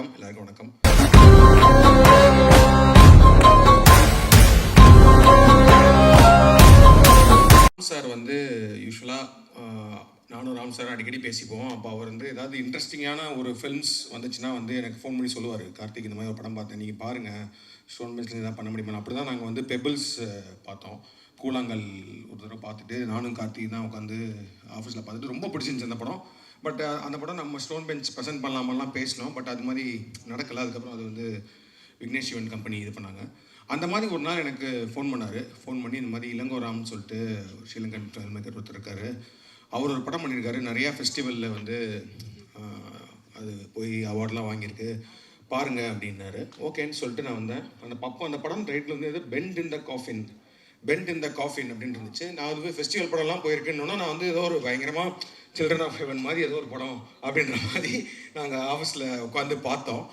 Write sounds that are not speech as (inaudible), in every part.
வணக்கம் எல்லாருக்கும் வணக்கம். ராம் சார் வந்து யூஸ்வலாக நானும் ராம் சார் அடிக்கடி பேசிப்போம். அப்போ அவர் வந்து ஏதாவது இன்ட்ரெஸ்டிங்கான ஒரு ஃபில்ம்ஸ் வந்துச்சுன்னா வந்து எனக்கு ஃபோன் பண்ணி சொல்லுவார். கார்த்திக் இந்த மாதிரி ஒரு படம் பார்த்தேன் நீங்கள் பாருங்கள் ஸ்டோன் பென்சில் எதாவது பண்ண முடியுமா அப்படி தான் நாங்கள் வந்து பெபிள்ஸ் பார்த்தோம். கூழாங்கல் ஒரு தடவை பார்த்துட்டு நானும் கார்த்திக் தான் உட்காந்து ஆஃபீஸில் பார்த்துட்டு ரொம்ப பிடிச்சிருந்துச்சு அந்த படம். பட் uh, அந்த படம் நம்ம ஸ்டோன் பெஞ்ச் ப்ரெசென்ட் பண்ணலாமெல்லாம் பேசினோம். பட் அது மாதிரி நடக்கலை. அதுக்கப்புறம் அது வந்து விக்னேஷ் சிவன் கம்பெனி இது பண்ணாங்க. அந்த மாதிரி ஒரு நாள் எனக்கு ஃபோன் பண்ணார். ஃபோன் பண்ணி இந்த மாதிரி இளங்கோராம்னு சொல்லிட்டு ஒரு ஸ்ரீலங்கன் ஃபில்ம் மேக்கர் ஒருத்தர் இருக்கார். அவர் ஒரு படம் பண்ணியிருக்காரு. நிறையா ஃபெஸ்டிவலில் வந்து அது போய் அவார்ட்லாம் வாங்கியிருக்கு. பாருங்கள் அப்படின்னாரு. ஓகேன்னு சொல்லிட்டு நான் வந்தேன். அந்த பப்பம் அந்த படம் ரைட்டில் வந்து bent in the coffin bent in the coffin அப்படின்னு இருந்துச்சு. நான் அதுவே ஃபெஸ்டிவல் படம்லாம் போயிருக்கேன்னு நான் வந்து ஏதோ ஒரு பயங்கரமாக சில்ட்ரன் ஆஃப் ஹெவன் மாதிரி ஏதோ ஒரு படம் அப்படின்ற மாதிரி நாங்கள் ஆஃபீஸில் உட்காந்து பார்த்தோம்.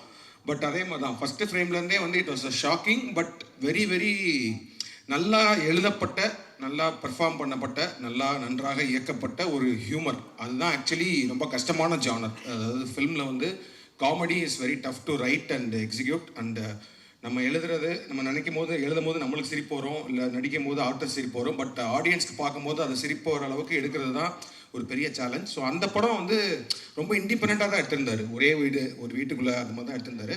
பட் அதே மாதிரி தான் ஃபஸ்ட்டு ஃப்ரேம்லேருந்தே வந்து it was a shocking but very very நல்லா எழுதப்பட்ட நல்லா பெர்ஃபார்ம் பண்ணப்பட்ட நல்லா நன்றாக இயக்கப்பட்ட ஒரு ஹியூமர் அதுதான் ஆக்சுவலி ரொம்ப கஷ்டமான ஜானர் அதாவது ஃபிலிமில் வந்து comedy is very tough to write and execute and நம்ம எழுதுறது நம்ம நினைக்கும் போது எழுதும் போது நம்மளுக்கு சிரிப்பு வரும் இல்லை நடிக்கும் போது ஆர்டர் சிரிப்பு வரும் பட் ஆடியன்ஸ்க்கு uh, பார்க்கும்போது அதை சிரிப்பு வர அளவுக்கு எடுக்கிறது தான் ஒரு பெரிய சேலஞ்ச் ஸோ அந்த படம் வந்து ரொம்ப இண்டிபெண்ட்டாக தான் எடுத்திருந்தாரு. ஒரே வீடு ஒரு வீட்டுக்குள்ளே அந்த மாதிரி தான் எடுத்திருந்தாரு.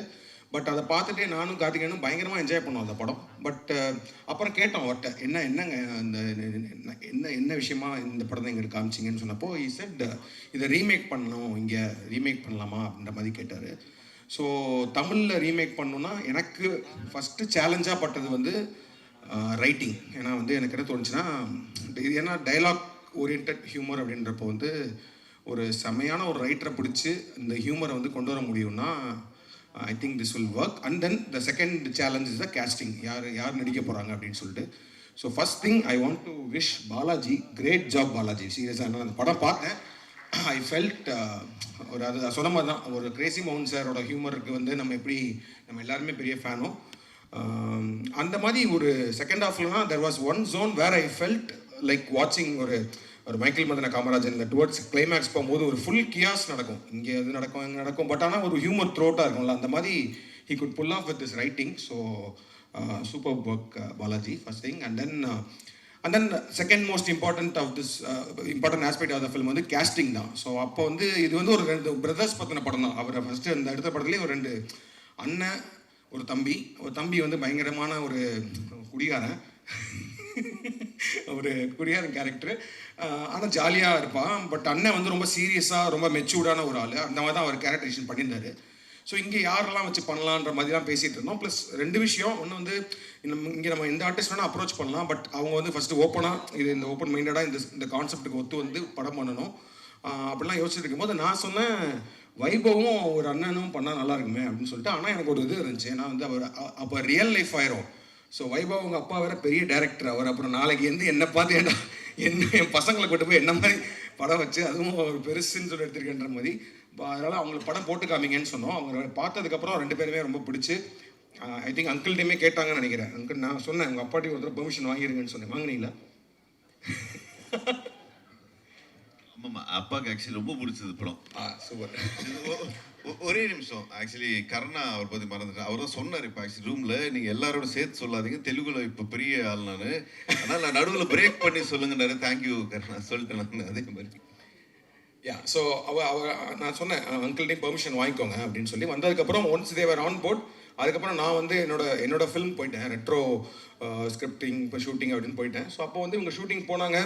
பட் அதை பார்த்துட்டே நானும் கார்த்திகேயனும் பயங்கரமாக என்ஜாய் பண்ணோம் அந்த படம். பட் uh, அப்புறம் கேட்டோம் அவர்கிட்ட என்ன என்னங்க அந்த என்ன- என்ன என்ன விஷயமா இந்த படம் தான் எங்களுக்கு காமிச்சிங்கன்னு சொன்னப்போ இ செட் இதை ரீமேக் பண்ணணும் இங்கே ரீமேக் பண்ணலாமா? அப்படின்ற மாதிரி கேட்டார். ஸோ தமிழில் ரீமேக் பண்ணணுன்னா எனக்கு ஃபஸ்ட்டு சேலஞ்சாக பட்டது வந்து ரைட்டிங் ஏன்னா வந்து எனக்கு என்ன தோணுச்சுன்னா ஏன்னா டைலாக் ஓரியன்ட் ஹியூமர் அப்படின்றப்போ வந்து ஒரு செமையான ஒரு ரைட்டரை பிடிச்சி இந்த ஹியூமரை வந்து கொண்டு வர முடியும்னா I think this will work and then the second challenge is the casting யார் யார் நடிக்க போகிறாங்க அப்படின்னு சொல்லிட்டு. So first thing I want to wish Balaji great job Balaji சீரியஸாக நான் அந்த படம் பார்த்தேன். ஐ ஃபெல்ட் uh, ஒரு அது சொன்ன மாதிரி தான். ஒரு கிரேசி மவுன் சாரோட ஹியூமருக்கு வந்து நம்ம எப்படி நம்ம எல்லாருமே பெரிய ஃபேனும் அந்த மாதிரி ஒரு second ஹாஃப்லாம் there was one zone where I felt like வாட்சிங் ஒரு ஒரு மைக்கேல் மதன காமராஜன் இந்த டுவர்ட்ஸ் கிளைமேக்ஸ் போகும்போது ஒரு ஃபுல் கியாஸ் நடக்கும். இங்கே அது நடக்கும் இங்கே நடக்கும். பட் ஆனால் ஒரு ஹியூமர் த்ரோட்டாக இருக்கும்ல அந்த மாதிரி he could pull off with this writing so super work Balaji first thing and then and then second most important of this important aspect of the film வந்து கேஸ்டிங் தான். ஸோ அப்போ வந்து இது வந்து ஒரு ரெண்டு பிரதர்ஸ் பற்றின படம் தான். அவர் ஃபஸ்ட்டு அந்த அடுத்த படத்துலேயே ஒரு ரெண்டு அண்ணன் ஒரு தம்பி. ஒரு தம்பி வந்து பயங்கரமான ஒரு குடிகாரன். ஒரு குடியாரன் கேரக்டர் ஆனால் ஜாலியாக இருப்பான். பட் அண்ணன் வந்து ரொம்ப சீரியஸாக ரொம்ப மெச்சூர்டான ஒரு ஆள். அந்த மாதிரி தான் அவர் கேரக்டரைசேஷன் பண்ணியிருந்தாரு. ஸோ இங்கே யாரெல்லாம் வச்சு பண்ணலான்ற மாதிரி தான் பேசிகிட்டு இருந்தோம். ப்ளஸ் ரெண்டு விஷயம். ஒன்று வந்து நம்ம இங்கே நம்ம இந்த ஆர்டிஸ்ட் வேணால் அப்ரோச் பண்ணலாம். பட் அவங்க வந்து ஃபஸ்ட்டு ஓப்பனாக இது இந்த ஓப்பன் மைண்டடாக இந்த இந்த கான்செப்ட்டுக்கு ஒத்து வந்து படம் பண்ணணும். அப்படிலாம் யோசிச்சுட்டு இருக்கும்போது நான் சொன்னேன் வைபவும் ஒரு அண்ணனும் பண்ணால் நல்லா இருக்குமே அப்படின்னு சொல்லிட்டு. ஆனால் எனக்கு ஒரு இது இருந்துச்சு. நான் வந்து அவர் அப்போ ரியல் லைஃப் ஆயிரும். ஸோ வைபவ் அவங்க அப்பா வேற பெரிய டேரக்டர் அவர் அப்புறம் நாளைக்கு வந்து என்னை பார்த்து என்ன என்ன என் பசங்களை கொண்டு போய் என்ன மாதிரி படம் வச்சு அதுவும் ஒரு பெருசுன்னு சொல்லி எடுத்துருக்கேன்ற மாதிரி. அதனால் அவங்களுக்கு படம் போட்டு காமிங்கன்னு சொன்னோம். அவங்க பார்த்ததுக்கப்புறம் ரெண்டு பேருமே ரொம்ப பிடிச்சி ஐ திங்க் அங்கிள்டையுமே கேட்டாங்கன்னு நினைக்கிறேன். அங்கிள் நான் சொன்னேன் உங்கள் அப்பாட்டி ஒருத்தர் பெர்மிஷன் வாங்கிருங்கன்னு சொன்னேன். வாங்கினீங்களா? ஆமாம்மா அப்பாவுக்கு ஆக்சுவலி ரொம்ப பிடிச்சது படம். ஆ சூப்பர் ஒரே நிமிஷம். ஆக்சுவலி கருணா அவர் பற்றி மறந்துட்டேன். அவர் தான் சொன்னார் இப்போ ஆக்சுவலி ரூமில் நீங்கள் எல்லாரோட சேர்த்து சொல்லாதீங்க. தெலுங்குல இப்போ பெரிய ஆள் நான். ஆனால் நான் நடுவில் பிரேக் பண்ணி சொல்லுங்கன்னாரு. தேங்க்யூ கருணா. சொல்லிட்டேன் நான். அதே மாதிரி. யா ஸோ அவ அவ நான் சொன்னேன் அங்கிள்டையும் பெர்மிஷன் வாங்கிக்கோங்க அப்படின்னு சொல்லி. வந்ததுக்கப்புறம் ஒன்ஸ் தேவர் ஆன் போர்ட் அதுக்கப்புறம் நான் வந்து என்னோட என்னோட ஃபிலிம் போயிட்டேன். ரெட்ரோ ஸ்கிரிப்டிங் இப்போ ஷூட்டிங் அப்படின்னு போயிட்டேன். ஸோ அப்போ வந்து இவங்க ஷூட்டிங் போனாங்க.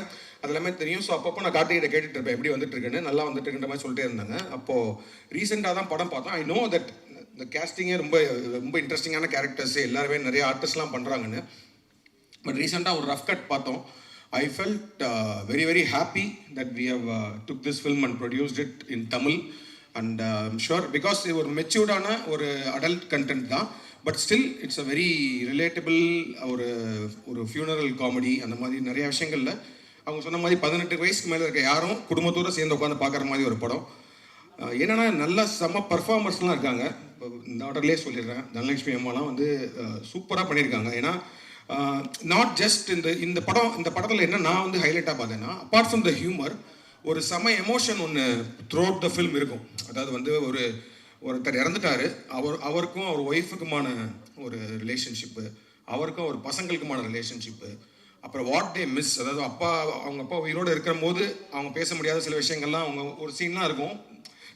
அது எல்லாமே தெரியும். ஸோ அப்பப்போ நான் கார்த்திகிட்ட கேட்டுட்டு இருப்பேன். எப்படி வந்துட்டு இருக்குன்னு? நல்லா வந்துட்டு இருக்குன்ற மாதிரி சொல்லிட்டே இருந்தாங்க. அப்போது ரீசெண்டாக தான் படம் பார்த்தோம். ஐ நோ தட் இந்த கேஸ்டிங்கே ரொம்ப ரொம்ப இன்ட்ரெஸ்டிங்கான கேரக்டர்ஸ் எல்லாருமே நிறைய ஆர்டிஸ்ட்லாம் பண்ணுறாங்கன்னு பட் ரீசெண்டாக ஒரு ரஃப் கட் பார்த்தோம். I felt very very happy that we have took this film and produced it in Tamil and sure because இது ஒரு மெச்சூர்டான ஒரு அடல்ட் கண்டென்ட் தான். But still it's a very relatable ஒரு ஒரு ஃபியூனரல் காமெடி அந்த மாதிரி நிறைய விஷயங்களில். அவங்க சொன்ன மாதிரி பதினெட்டு வயசுக்கு மேலே இருக்க யாரும் குடும்பத்தோடு சேர்ந்து உட்காந்து பார்க்குற மாதிரி ஒரு படம். என்னென்னா நல்ல செம்ம பர்ஃபார்மர்ஸ்லாம் இருக்காங்க. இந்த ஆர்டர்லேயே சொல்லிடுறேன். தனலட்சுமி அம்மாலாம் வந்து சூப்பராக பண்ணியிருக்காங்க. ஏன்னா நாட் ஜஸ்ட் இந்த இந்த படம் இந்த படத்தில் என்ன நான் வந்து ஹைலைட்டாக பார்த்தேன்னா அப்பார்ட் ஃப்ரம் த ஹியூமர் ஒரு செம எமோஷன் ஒன்று த்ரூ அவுட் த ஃபில்ம் இருக்கும். அதாவது வந்து ஒரு ஒருத்தர் இறந்துட்டாரு அவர் அவருக்கும் அவர் ஒய்ஃபுக்குமான ஒரு ரிலேஷன்ஷிப்பு அவருக்கும் அவர் பசங்களுக்குமான ரிலேஷன்ஷிப்பு அப்புறம் வாட் டே மிஸ் அதாவது அப்பா அவங்க அப்பா உயிரோடு இருக்கிற போது அவங்க பேச முடியாத சில விஷயங்கள்லாம் அவங்க ஒரு சீன்லாம் இருக்கும்.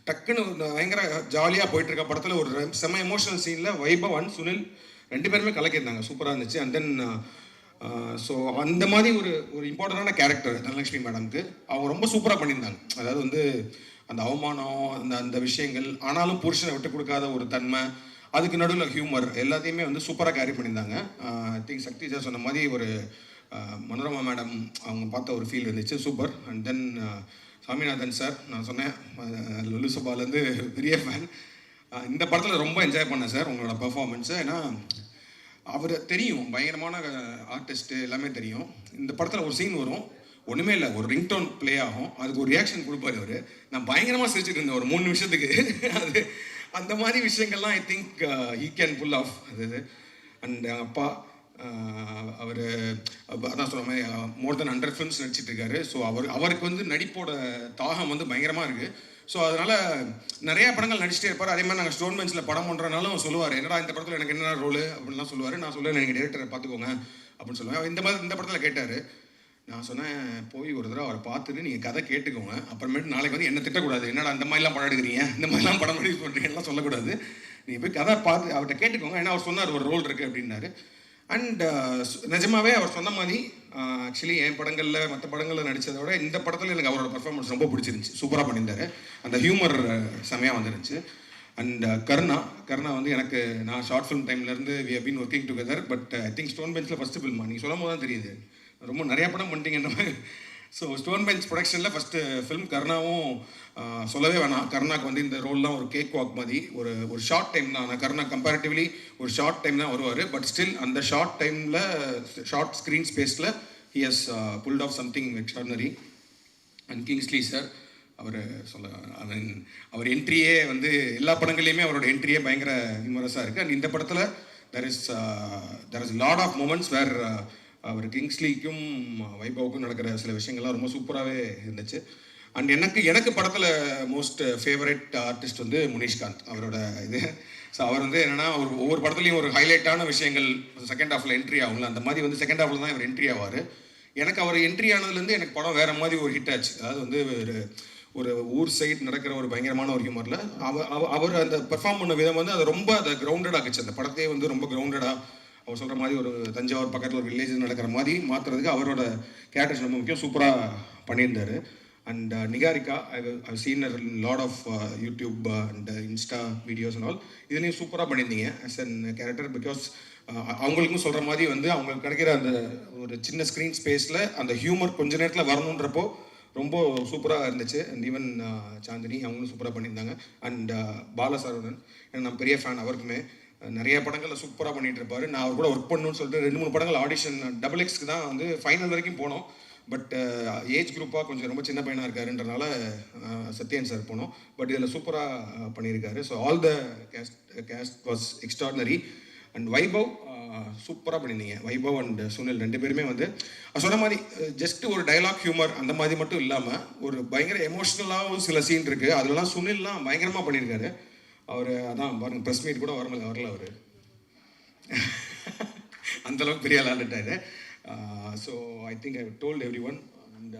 டக்குன்னு பயங்கர ஜாலியாக போயிட்டு இருக்க படத்தில் ஒரு செம எமோஷனல் சீனில் வைபவன் சுனில் ரெண்டு பேருமே கலக்கியிருந்தாங்க. சூப்பராக இருந்துச்சு. அண்ட் தென் ஸோ அந்த மாதிரி ஒரு ஒரு இம்பார்ட்டண்டான கேரக்டர் தனலட்சுமி மேடம்க்கு அவங்க ரொம்ப சூப்பராக பண்ணியிருந்தாங்க. அதாவது வந்து அந்த அவமானம் அந்த அந்த விஷயங்கள் ஆனாலும் புருஷனை விட்டு கொடுக்காத ஒரு தன்மை அதுக்கு நடுவில் ஹியூமர் எல்லாத்தையுமே வந்து சூப்பராக கேரி பண்ணியிருந்தாங்க. Uh, I think Sakthi sir சொன்ன மாதிரி ஒரு uh, மனோரமா மேடம் அவங்க பார்த்த ஒரு ஃபீல் இருந்துச்சு. Super and then Saminathan sir நான் சொன்னேன் ஆஹ், லுலு சபாலேருந்து பெரிய ஃபேன் uh, இந்த படத்தில் ரொம்ப என்ஜாய் பண்ணேன் சார் உங்களோட பெர்ஃபார்மன்ஸு ஏன்னா அவர் தெரியும் பயங்கரமான ஆர்டிஸ்ட்டு எல்லாமே தெரியும். இந்த படத்தில் ஒரு சீன் வரும். ஒன்றுமே இல்லை ஒரு ரிங்டோன் ப்ளே ஆகும். அதுக்கு ஒரு ரியாக்ஷன் கொடுப்பாரு அவர். நான் பயங்கரமாக சிரிச்சுட்டு இருந்தேன் ஒரு மூணு நிமிஷத்துக்கு. (laughs) அது அந்த மாதிரி விஷயங்கள்லாம் I think he can pull off அது அண்ட் அப்பா அவர் அதான் சொன்ன மாதிரி மோர் தென் ஹண்ட்ரட் ஃபிலிம்ஸ் நடிச்சிட்டு இருக்காரு. ஸோ அவர் அவருக்கு வந்து நடிப்போட தாகம் வந்து பயங்கரமாக இருக்குது ஸோ அதனால் நிறைய படங்கள் நடிச்சிட்டே இருப்பார். அதே மாதிரி நாங்கள் ஸ்டோன் பெஞ்சில் படம் பண்ணுறனாலும் சொல்லுவார் என்னடா இந்த படத்தில் எனக்கு என்ன ரோல் அப்படின்லாம் சொல்லுவார். நான் சொல்லுவேன் நீங்கள் டேரக்டரை பார்த்துக்கோங்க அப்படின்னு சொல்லுவேன். அவர் இந்த மாதிரி இந்த படத்தில் கேட்டார். நான் சொன்னேன் போய் ஒரு தடவை அவரை பார்த்துட்டு நீங்கள் கதை கேட்டுக்கோங்க. அப்புறமேட்டு நாளைக்கு வந்து என்ன திட்டக்கூடாது. என்னடா இந்த மாதிரிலாம் படம் எடுக்கிறீங்க? இந்த மாதிரிலாம் படம் முடிவு பண்ணுறீங்கலாம் சொல்லக்கூடாது. நீங்கள் போய் கதை பார்த்து அவர்கிட்ட கேட்டுக்கோங்க. ஏன்னா அவர் சொன்னார் ஒரு ரோல் இருக்குது அப்படின்னாரு. அண்ட் uh, நிஜமாவே அவர் சொன்ன மாதிரி uh, ஆக்சுவலி என் படங்களில் மற்ற படங்களில் நடித்ததை விட இந்த படத்தில் எனக்கு அவரோட பர்ஃபார்மன்ஸ் ரொம்ப பிடிச்சிருந்துச்சி. சூப்பராக பண்ணியிருந்தாரு. அந்த ஹியூமர் uh, செமையாக வந்துருந்துச்சு. அண்ட் கருணா கருணா வந்து எனக்கு நான் short film டைம்லேருந்து we have been working together but I think stone பெஞ்சில் ஃபஸ்ட்டு ஃபில்மா நீங்கள் சொல்லும் போது தான் தெரியுது. ரொம்ப நிறையா படம் பண்ணிட்டீங்கன்ற மாதிரி. ஸோ ஸ்டோன் பெஞ்ச் ப்ரொடக்ஷனில் ஃபஸ்ட்டு ஃபிலிம் கருணாவும் சொல்லவே வேணாம். கருணாக்கு வந்து இந்த ரோல்லாம் ஒரு கேக் வாக் மாதிரி. ஒரு ஒரு ஷார்ட் டைம் தான். ஆனால் கருணா கம்பேரிட்டிவ்லி ஒரு ஷார்ட் டைம் தான் வருவார். பட் ஸ்டில் அந்த ஷார்ட் டைமில் ஷார்ட் ஸ்க்ரீன் ஸ்பேஸில் he has pulled off something extraordinary and Kingsley sir அவர் சொல்ல அவர் என்ட்ரியே வந்து எல்லா படங்கள்லையுமே அவரோட என்ட்ரியே பயங்கர விமரஸாக இருக்குது அண்ட் இந்த படத்தில் there is there is lot of moments where அவர் கிங்ஸ்லிக்கும் வைபவுக்கும் நடக்கிற சில விஷயங்கள்லாம் ரொம்ப சூப்பராகவே இருந்துச்சு. அண்ட் எனக்கு எனக்கு படத்தில் மோஸ்ட் ஃபேவரட் ஆர்டிஸ்ட் வந்து முனிஷ்காந்த் அவரோட இது. ஸோ அவர் வந்து என்னன்னா ஒரு ஒவ்வொரு படத்துலையும் ஒரு ஹைலைட்டான விஷயங்கள் செகண்ட் ஹாஃபில் என்ட்ரி ஆகும்ல. அந்த மாதிரி வந்து செகண்ட் ஹாஃபில் தான் இவர் என்ட்ரி ஆவார். எனக்கு அவர் என்ட்ரி ஆனதுலேருந்து எனக்கு படம் வேறு மாதிரி ஒரு ஹிட் ஆச்சு. அதாவது வந்து ஒரு ஒரு ஊர் சைடு நடக்கிற ஒரு பயங்கரமான ஒரு ஹியூமரில் அவர் அவ- அவர் அந்த பெர்ஃபார்ம் பண்ண விதம் வந்து அது ரொம்ப அதை கிரவுண்டட் ஆக்குச்சு. அந்த படத்தையே வந்து ரொம்ப கிரவுண்டடாக அவர் சொல்கிற மாதிரி ஒரு தஞ்சாவூர் பக்கத்தில் ஒரு வில்லேஜ் நடக்கிற மாதிரி மாற்றுறதுக்கு அவரோட கேரக்டர்ஸ் ரொம்ப முக்கியம். சூப்பராக பண்ணியிருந்தார். And Niharika I seen lot of YouTube and Insta videos and all இதுலேயும் சூப்பராக பண்ணியிருந்தீங்க ஆஸ் அன் கேரக்டர் பிகாஸ் அவங்களுக்கும் சொல்கிற மாதிரி வந்து அவங்களுக்கு கிடைக்கிற அந்த ஒரு சின்ன ஸ்க்ரீன் ஸ்பேஸில் அந்த ஹியூமர் கொஞ்ச நேரத்தில் வரணுன்றப்போ ரொம்ப சூப்பராக இருந்துச்சு. அண்ட் ஈவன் uh, சாந்தினி அவங்களும் சூப்பராக பண்ணியிருந்தாங்க. அண்ட் uh, பாலசரவணன் ஏன்னா நான் பெரிய ஃபேன் அவருக்குமே நிறைய படங்களில் சூப்பராக பண்ணிட்டு இருப்பாரு. நான் அவர் கூட ஒர்க் பண்ணணும்னு சொல்லிட்டு ரெண்டு மூணு படங்கள் ஆடிஷன் டபுள் எக்ஸ்க்கு தான் வந்து ஃபைனல் வரைக்கும் போனோம். பட் ஏஜ் குரூப்பாக கொஞ்சம் ரொம்ப சின்ன பையனாக இருக்காருன்றனால சத்யன் சார் போனோம். பட் இதில் சூப்பராக பண்ணியிருக்காரு. So all the cast cast was extraordinary and Vaibhav சூப்பராக பண்ணியிருந்தீங்க வைபவ் அண்ட் சுனில் ரெண்டு பேருமே வந்து சொன்ன மாதிரி ஜஸ்ட் ஒரு டயலாக் ஹியூமர் அந்த மாதிரி மட்டும் இல்லாமல் ஒரு பயங்கர எமோஷ்னலாகவும் சில சீன் இருக்குது அதுலலாம் சுனில்லாம் பயங்கரமாக பண்ணியிருக்காரு. அவர் அதான் பாருங்க ப்ரெஸ் மீட் கூட வரல வரல அவர். (laughs) அந்தளவுக்கு பெரிய விளாண்டுட்டாரு so I think I told everyone and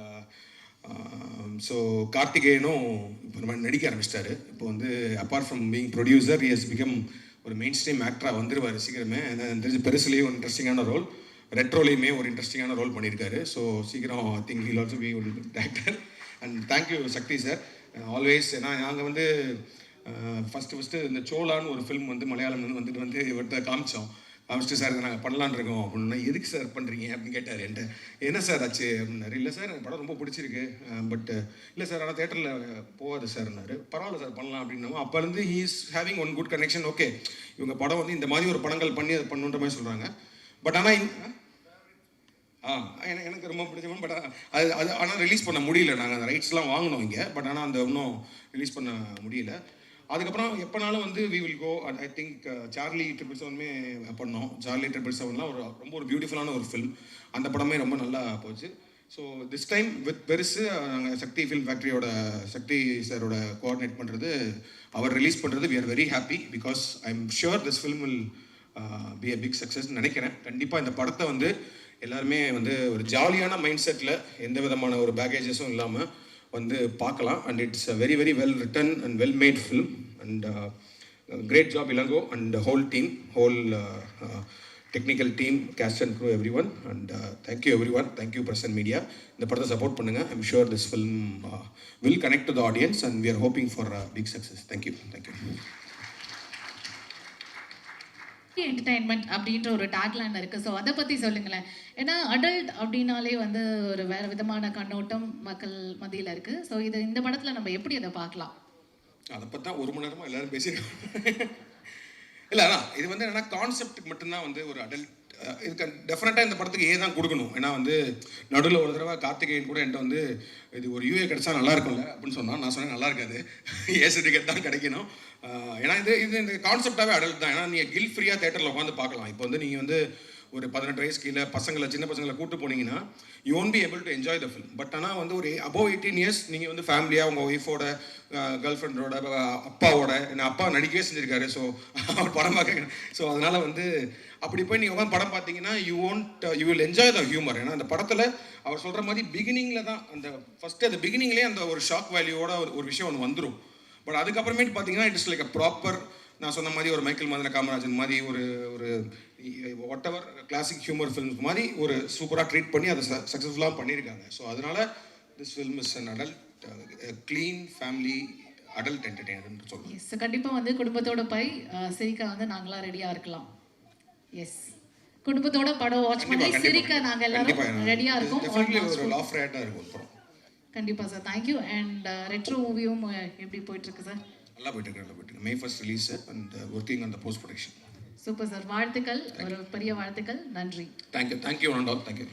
so கார்த்திகேயனும் இப்போ நம்ம நடிக்க ஆரம்பிச்சிட்டாரு. இப்போ வந்து apart from being producer is become ஒரு மெயின் ஸ்ட்ரீம் ஆக்டராக வந்துருவார் சீக்கிரமே. தெரிஞ்சு பெருசுலேயே ஒரு இன்ட்ரெஸ்டிங்கான ரோல் ரெட்ரோலையுமே ஒரு இன்ட்ரெஸ்டிங்கான ரோல் பண்ணியிருக்காரு. ஸோ சீக்கிரம் I think he'll also be ஒரு actor and thank you Sakthi sir always ஏன்னா நாங்கள் வந்து uh, ஃபஸ்ட்டு ஃபஸ்ட்டு இந்த சோலான்னு ஒரு ஃபிலிம் வந்து மலையாளம்ல வந்துட்டு வந்து இவர்கிட்ட காமிச்சோம். மிஸ்டர் சார் இதை நாங்கள் பண்ணலான்னு இருக்கோம் அப்படின்னா. எதுக்கு சார் பண்ணுறீங்க அப்படின்னு கேட்டார். என்கிட்ட என்ன சார் ஆச்சு? அப்படின்னாரு. இல்லை சார் எனக்கு படம் ரொம்ப பிடிச்சிருக்கு. பட் இல்லை சார் ஆனால் தேட்டரில் போகாது சார்னாரு பரவாயில்ல சார் பண்ணலாம் அப்படின்னா அப்போலேருந்து he is having one good connection okay இவங்க படம் வந்து இந்த மாதிரி ஒரு படங்கள் பண்ணி அதை பண்ணுன்ற மாதிரி சொல்கிறாங்க பட் ஆனால் ஆ? எனக்கு எனக்கு ரொம்ப பிடிச்சவன் பட் அது அது ஆனால் ரிலீஸ் பண்ண முடியல. நாங்கள் அந்த ரைட்ஸ்லாம் வாங்கினோம் இங்கே. பட் ஆனால் அந்த இன்னும் ரிலீஸ் பண்ண முடியல. அதுக்கப்புறம் எப்போனாலும் வந்து we will go I think Charlie triple செவனுமே பண்ணோம். சார்லி ட்ரிபிள் செவன்லாம் ஒரு ரொம்ப ஒரு பியூட்டிஃபுல்லான ஒரு ஃபில்ம் அந்த படமே ரொம்ப நல்லா போச்சு. ஸோ திஸ் டைம் வித் பெருசு நாங்கள் சக்தி ஃபில்ம் ஃபேக்ட்ரியோட சக்தி சாரோட கோஆர்டினேட் பண்ணுறது அவர் ரிலீஸ் பண்ணுறது we are very happy because I am sure this film will be a big success நினைக்கிறேன். கண்டிப்பாக இந்த படத்தை வந்து எல்லாருமே வந்து ஒரு ஜாலியான மைண்ட் செட்டில் எந்த விதமான ஒரு பேகேஜஸும் இல்லாமல் வந்து பார்க்கலாம். And it's a very very well written and well made film and great job Ilango and whole team whole technical team cast and crew everyone and thank you everyone thank you Prasan media இந்த படத்தை support பண்ணுங்கள் I'm sure this film will connect to the audience and we are hoping for big success thank you thank you entertainment அப்படின்ற ஒரு tagline இருக்குது so அதை பற்றி சொல்லுங்களேன். ஏன்னா அடல்ட் அப்படின்னாலே வந்து ஒரு வேறு விதமான கண்ணோட்டம் மக்கள் மத்தியில் இருக்கு. ஸோ இது இந்த படத்தில் நம்ம எப்படி அதை பார்க்கலாம்? அதை பற்றி தான் ஒரு மணி நேரமாக எல்லாரும் பேசியிருக்கோம் இல்லை அதான் இது வந்து என்னன்னா கான்செப்ட் மட்டும்தான் வந்து ஒரு அடல்ட் இதுக்கு டெஃபினட்டாக இந்த படத்துக்கு ஏ தான் கொடுக்கணும். ஏன்னா வந்து நடுவில் ஒரு தடவை கார்த்திகேயன் கூட என்கிட்ட வந்து இது ஒரு யூஏ கிடைச்சா நல்லா இருக்கும்ல அப்படின்னு சொன்னான். நான் சொன்னேன் நல்லா இருக்காது. (laughs) ஏ சர்டிஃபிகேட் தான் கிடைக்கணும். ஏன்னா இது இது இந்த கான்செப்டாகவே அடல்ட் தான். ஏன்னா நீங்கள் கில் ஃப்ரீயாக தேட்டரில் உட்காந்து பார்க்கலாம். இப்போ வந்து நீங்கள் வந்து ஒரு பதினெட்டு வயசு கீழே பசங்களை சின்ன பசங்களை கூட்டு போனீங்கன்னா you won't be able to enjoy the film but ஆனால் வந்து ஒரு அபோவ் எயிட்டீன் இயர்ஸ் நீங்கள் வந்து ஃபேமிலியாக உங்கள் ஒய்ஃபோட கேர்ள் ஃப்ரெண்டோட அப்பாவோட என்ன அப்பா நடிக்கவே செஞ்சிருக்காரு. ஸோ அவர் படம் பார்க்க ஸோ அதனால் வந்து அப்படி போய் நீங்கள் உட்காந்து படம் பார்த்தீங்கன்னா you won't you will enjoy the humour ஏன்னா அந்த படத்தில் அவர் சொல்கிற மாதிரி பிகினிங்கில் தான் அந்த ஃபஸ்ட்டு அந்த பிகினிங்லேயே அந்த ஒரு ஷாக் வேல்யூவோட ஒரு ஒரு விஷயம் ஒன்று வந்துடும் பட் அதுக்கப்புறமேட்டு பார்த்தீங்கன்னா இட்ஸ் லைக் அ ப்ராப்பர் நான் சொன்ன மாதிரி ஒரு மைக்கேல் மதன காமராஜன் மாதிரி ஒரு ஒரு whatever classic humour films மாதிரி ஒரு சூப்பராக ட்ரீட் பண்ணி அதை சக்ஸஸ்ஃபுல்லாக பண்ணியிருக்காங்க. ஸோ அதனால this film is an adult clean family adult entertainer சொல்லுவேன் எஸ் கண்டிப்பா வந்து குடும்பத்தோட போய் அஹ், சிரிக்க வந்து நாங்களாம் ரெடியா இருக்கலாம். எஸ் குடும்பத்தோட படம் வாட்ச் பண்ணி சிரிக்க கண்டிப்பா நாங்க கண்டிப்பா எல்லாரும் ரெடியா இருக்கோம். லாஃப் ரேட்டாக இருக்கும் படம். கண்டிப்பா sir thank you and retro மூவியும் எப்படி போயிட்டு இருக்கு சார் நல்லா போயிட்டு இருக்கு நல்லா போயிட்டு இருக்கு. May first release and working on the post production super sir. வாழ்த்துக்கள். ஒரு பெரிய வாழ்த்துக்கள். நன்றி. Thank you thank you thank you